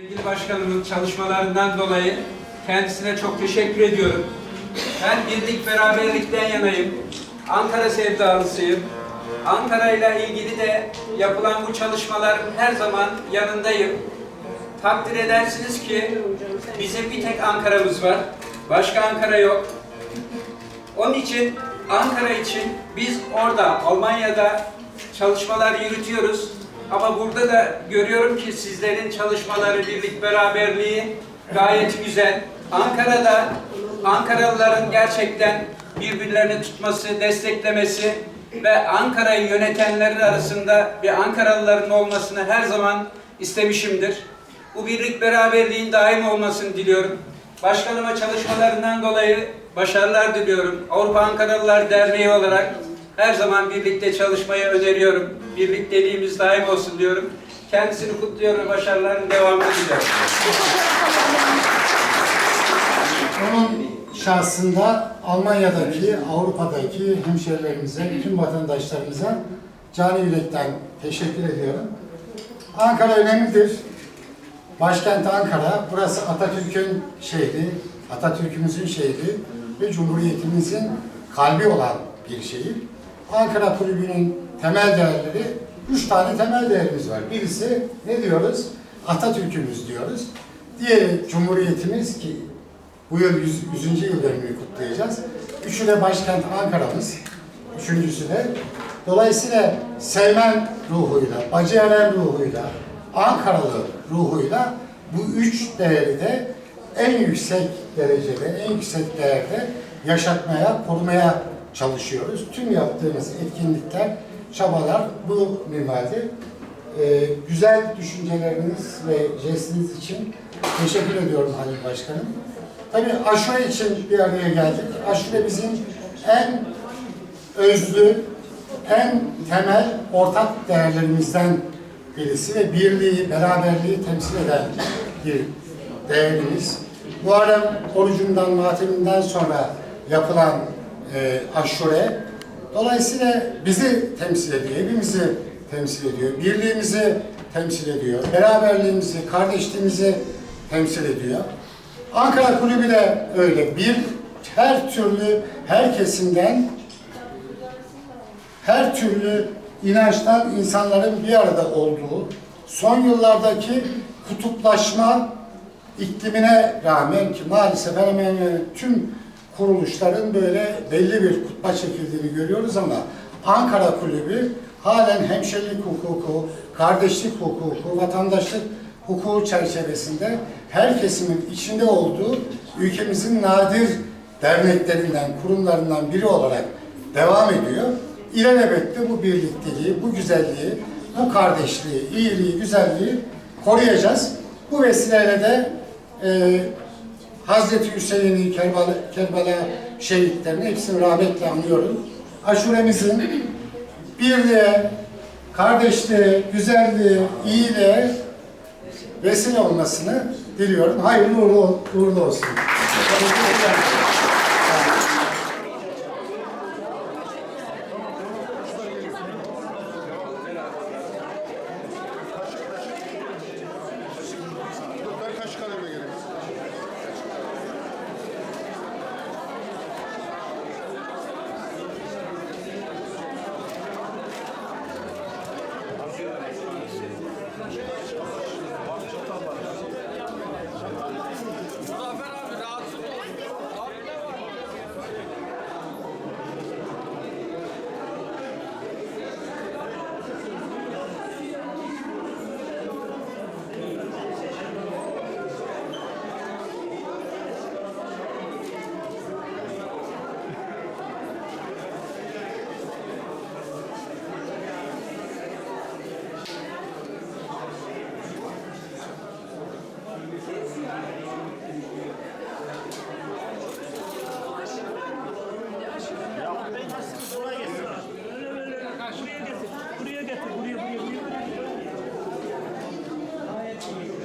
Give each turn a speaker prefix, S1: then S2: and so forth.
S1: Sevgili başkanımın çalışmalarından dolayı kendisine çok teşekkür ediyorum. Ben birlik beraberlikten yanayım. Ankara sevdalısıyım. Ankara ile ilgili de yapılan bu çalışmalar her zaman yanındayım. Takdir edersiniz ki bizim bir tek Ankara'mız var. Başka Ankara yok. Onun için Ankara için biz orada Almanya'da çalışmalar yürütüyoruz. Ama burada da görüyorum ki sizlerin çalışmaları, birlik beraberliği gayet güzel. Ankara'da Ankaralıların gerçekten birbirlerini tutması, desteklemesi ve Ankara'yı yönetenlerin arasında bir Ankaralıların olmasını her zaman istemişimdir. Bu birlik beraberliğin daim olmasını diliyorum. Başkanıma çalışmalarından dolayı başarılar diliyorum. Avrupa Ankaralılar Derneği olarak her zaman birlikte çalışmayı öneriyorum. Birlikteliğimiz daim olsun diyorum. Kendisini kutluyorum başarıların devamını diliyorum.
S2: Onun şahsında Almanya'daki, Avrupa'daki hemşerilerimize, bütün vatandaşlarımıza cani yürekten teşekkür ediyorum. Ankara önemlidir. Başkent Ankara, burası Atatürk'ün şehri, Atatürk'ümüzün şehri ve Cumhuriyetimizin kalbi olan bir şehir. Ankara Kulübü'nün temel değerleri, üç tane temel değerimiz var. Birisi ne diyoruz? Atatürk'ümüz diyoruz. Diğeri Cumhuriyetimiz ki bu yıl 100. 100. yıl dönümünü kutlayacağız. Üçü de başkent Ankara'mız. Üçüncüsü de. Dolayısıyla Selman ruhuyla, Bacıeren ruhuyla, Ankaralı ruhuyla bu üç değeri de en yüksek derecede, en yüksek değerde yaşatmaya, korumaya çalışıyoruz. Tüm yaptığımız etkinlikler, çabalar bu minvalde. Ee, güzel düşünceleriniz ve jestiniz için teşekkür ediyorum Halil Başkanım. Tabii aşure için bir araya geldik. Aşure bizim en özlü, en temel ortak değerlerimizden birisi ve birliği, beraberliği temsil eden bir değerimiz. Bu arada orucundan, mateminden sonra yapılan e, aşure, dolayısıyla bizi temsil ediyor, hepimizi temsil ediyor, birliğimizi temsil ediyor, beraberliğimizi, kardeşliğimizi temsil ediyor. Ankara Kulübü de öyle. Bir, her türlü, her kesimden, her türlü inançtan insanların bir arada olduğu, son yıllardaki kutuplaşma iklimine rağmen ki maalesef hemen hemen tüm kuruluşların böyle belli bir kutba çekildiğini görüyoruz ama Ankara Kulübü halen hemşerilik hukuku, kardeşlik hukuku, vatandaşlık hukuku çerçevesinde her kesimin içinde olduğu ülkemizin nadir derneklerinden, kurumlarından biri olarak devam ediyor. İlelebette bu birlikteliği, bu güzelliği, bu kardeşliği, iyiliği, güzelliği koruyacağız. Bu vesileyle de e, Hazreti Hüseyin'i, Kerbala, Kerbala şehitlerini hepsini rahmetle anlıyorum. Aşuremizin birliğe, kardeşliğe, güzelliğe, iyiliğe vesile olmasını diliyorum. Hayırlı uğurlu, uğurlu olsun. Geliyor, geliyor, geliyor. Gayet iyi.